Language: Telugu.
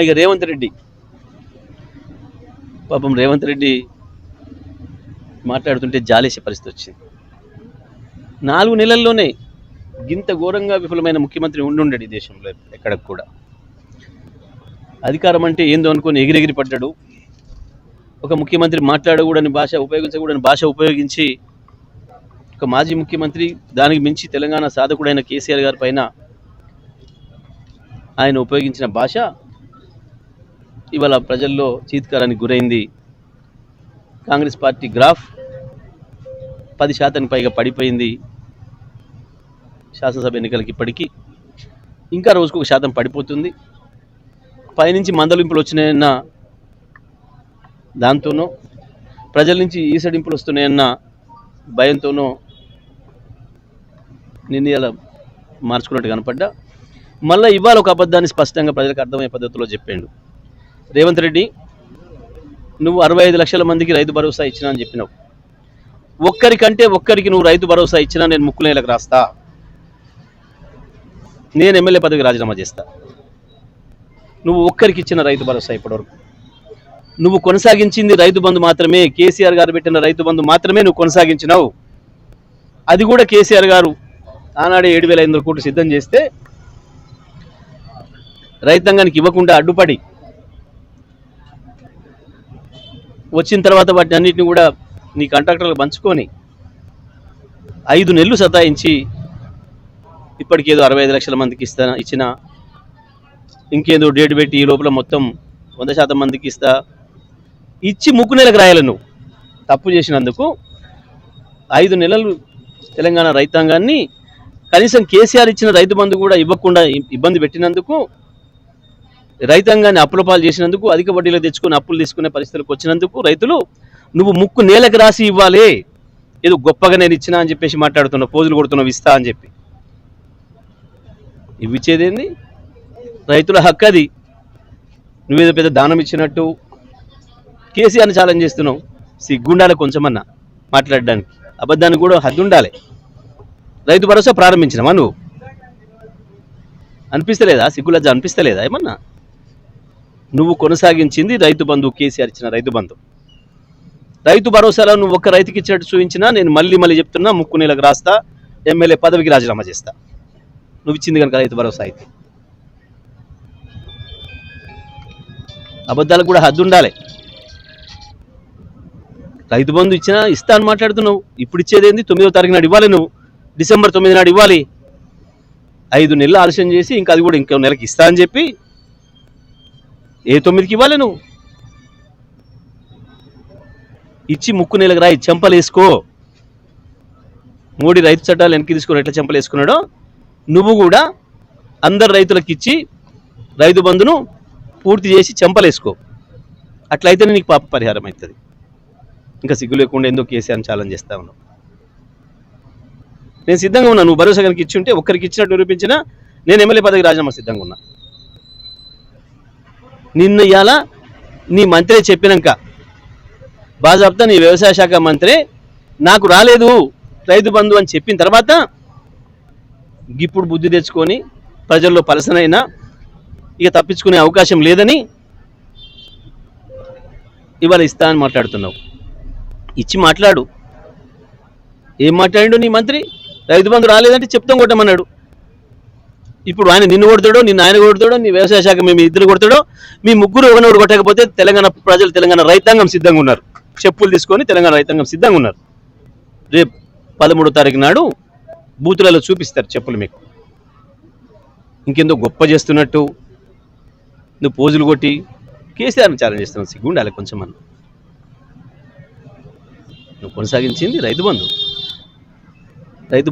ఇక రేవంత్ రెడ్డి. పాపం రేవంత్ రెడ్డి మాట్లాడుతుంటే జాలేసే పరిస్థితి వచ్చింది. నాలుగు నెలల్లోనే గింత ఘోరంగా విఫలమైన ముఖ్యమంత్రి ఉండుండడు ఈ దేశంలో ఎక్కడికి కూడా. అధికారం అంటే ఏందో అనుకొని ఎగిరెగిరి పడ్డాడు. ఒక ముఖ్యమంత్రి మాట్లాడకూడని భాష ఉపయోగించకూడని భాష ఉపయోగించి ఒక మాజీ ముఖ్యమంత్రి దానికి మించి తెలంగాణ సాధకుడైన కేసీఆర్ గారి పైన ఆయన ఉపయోగించిన భాష ఇవాళ ప్రజల్లో చీత్కారానికి గురైంది కాంగ్రెస్ పార్టీ గ్రాఫ్. పది శాతానికి పైగా పడిపోయింది శాసనసభ ఎన్నికలకి ఇప్పటికీ. ఇంకా రోజుకు ఒక శాతం పడిపోతుంది. పైనుంచి మందలింపులు వచ్చినాయన్న దాంతోనో ప్రజల నుంచి ఈసడింపులు వస్తున్నాయన్న భయంతోనో నిర్ణయాలు మార్చుకున్నట్టు కనపడ్డా. మళ్ళీ ఇవాళ ఒక అబద్ధాన్ని స్పష్టంగా ప్రజలకు అర్థమయ్యే పద్ధతిలో చెప్పాడు. రేవంత్ రెడ్డి నువ్వు అరవై ఐదు లక్షల మందికి రైతు భరోసా ఇచ్చినా అని చెప్పినావు. ఒక్కరికంటే ఒక్కరికి నువ్వు రైతు భరోసా ఇచ్చినా నేను ముక్కు నేలకు రాస్తా. నేను ఎమ్మెల్యే పదవికి రాజీనామా చేస్తా. నువ్వు ఒక్కరికి ఇచ్చిన రైతు భరోసా ఇప్పటివరకు. నువ్వు కొనసాగించింది రైతు బంధు మాత్రమే కేసీఆర్ గారు పెట్టిన రైతు బంధు మాత్రమే నువ్వు కొనసాగించినావు. అది కూడా కేసీఆర్ గారు ఆనాడే ఏడు వేల ఐదు వందల కోట్లు సిద్ధం చేస్తే రైతాంగానికి ఇవ్వకుండా అడ్డుపడి వచ్చిన తర్వాత వాటిని అన్నింటిని కూడా నీ కాంట్రాక్టర్లు పంచుకొని ఐదు నెలలు సతాయించి ఇప్పటికేదో అరవై ఐదు లక్షల మందికి ఇస్తా ఇచ్చిన ఇంకేదో డేట్ పెట్టి ఈ లోపల మొత్తం వంద శాతం మందికి ఇస్తా. ఇచ్చి ముక్కు నెలకు రాయాలి నువ్వు. తప్పు చేసినందుకు ఐదు నెలలు తెలంగాణ రైతాంగాన్ని కనీసం కేసీఆర్ ఇచ్చిన రైతు బంధు కూడా ఇవ్వకుండా ఇబ్బంది పెట్టినందుకు రైతాంగాన్ని అప్పుల పాలు చేసినందుకు అధిక వడ్డీలో తెచ్చుకొని అప్పులు తీసుకునే పరిస్థితులకు వచ్చినందుకు రైతులు నువ్వు ముక్కు నేలకు రాసి ఇవ్వాలి. ఏదో గొప్పగా నేను ఇచ్చినా అని చెప్పేసి మాట్లాడుతున్నావు పోజులు కొడుతున్నావు ఇస్తా అని చెప్పి. ఇవి ఇచ్చేదేంది రైతుల హక్కు అది. నువ్వేదో పెద్ద దానం ఇచ్చినట్టు కేసీఆర్ని ఛాలెంజ్ చేస్తున్నావు. సిగ్గుండాలి కొంచెమన్నా మాట్లాడడానికి. అబద్ధానికి కూడా హద్దు ఉండాలి రైతు భరోసా ప్రారంభించినవా నువ్వు? అనిపిస్తలేదా? సిగ్గులజ్జ అనిపిస్తలేదా ఏమన్నా? నువ్వు కొనసాగించింది రైతు బంధు కేసీఆర్ ఇచ్చిన రైతు బంధు. రైతు భరోసాలో నువ్వు ఒక్క రైతుకి ఇచ్చినట్టు చూపించినా నేను మళ్ళీ మళ్ళీ చెప్తున్నా ముక్కు నీళ్ళకి రాస్తా ఎమ్మెల్యే పదవికి రాజీనామా చేస్తా. నువ్వు ఇచ్చింది కనుక రైతు భరోసా అయితే. అబద్ధాలకు కూడా హద్దు ఉండాలి. రైతు బంధు ఇచ్చినా ఇస్తా అని మాట్లాడుతున్నావు. ఇప్పుడు ఇచ్చేది ఏంది? తొమ్మిదో తారీఖు నాడు ఇవ్వాలి నువ్వు. డిసెంబర్ తొమ్మిది నాడు ఇవ్వాలి. ఐదు నెలలు ఆలస్యం చేసి ఇంకా అది కూడా ఇంకో నెలకి ఇస్తా అని చెప్పి ఏ తొమ్మిదికి ఇవ్వాలి నువ్వు? ఇచ్చి ముక్కు నెలకు రాయి చెంపలు వేసుకో. మోడీ రైతు చట్టాలు వెనక్కి తీసుకొని ఎట్లా చెంపలు వేసుకున్నాడో నువ్వు కూడా అందరు రైతులకు ఇచ్చి రైతు బంధును పూర్తి చేసి చెంపలేసుకో అట్లయితేనే నీకు పాప పరిహారం అవుతుంది. ఇంకా సిగ్గు లేకుండా ఎందుకు కేసీఆర్ని ఛాలెంజ్ చేస్తా ఉన్నావు? నేను సిద్ధంగా ఉన్నా నువ్వు భరోసా కనుక ఇచ్చి ఉంటే ఒక్కరికి ఇచ్చినట్టు నిరూపించినా నేను ఎమ్మెల్యే పదవికి రాజీనామా సిద్ధంగా ఉన్నా. నిన్న ఇలా నీ మంత్రి చెప్పినాక. బాజాబ్తా నీ వ్యవసాయ శాఖ మంత్రి నాకు రాలేదు రైతు బంధు అని చెప్పిన తర్వాత ఇప్పుడు బుద్ధి తెచ్చుకొని ప్రజల్లో పలసనైనా ఇక తప్పించుకునే అవకాశం లేదని ఇవాళ ఇస్తా అని మాట్లాడుతున్నావు. ఇచ్చి మాట్లాడు. ఏం మాట్లాడు నీ మంత్రి? రైతు బంధు రాలేదంటే చెప్తాం కొట్టమన్నాడు. ఇప్పుడు ఆయన నిన్ను కొడతాడో నిన్ను ఆయన కొడతాడో నీ వ్యవసాయ శాఖ మేము ఇద్దరు కొడతాడో మీ ముగ్గురు ఒకనోడు కొట్టకపోతే తెలంగాణ ప్రజలు తెలంగాణ రైతాంగం సిద్ధంగా ఉన్నారు. చెప్పులు తీసుకొని తెలంగాణ రైతాంగం సిద్ధంగా ఉన్నారు. రేపు పదమూడో తారీఖు నాడు బూతులలో చూపిస్తారు చెప్పులు మీకు. ఇంకెందో గొప్ప చేస్తున్నట్టు? నువ్వు పోజులు కొట్టి కేసీఆర్ని ఛాలెంజ్ చేస్తున్నావు సిగ్గుండాలి కొంచెం అన్న నువ్వు కొనసాగించింది రైతు బంధు. రైతు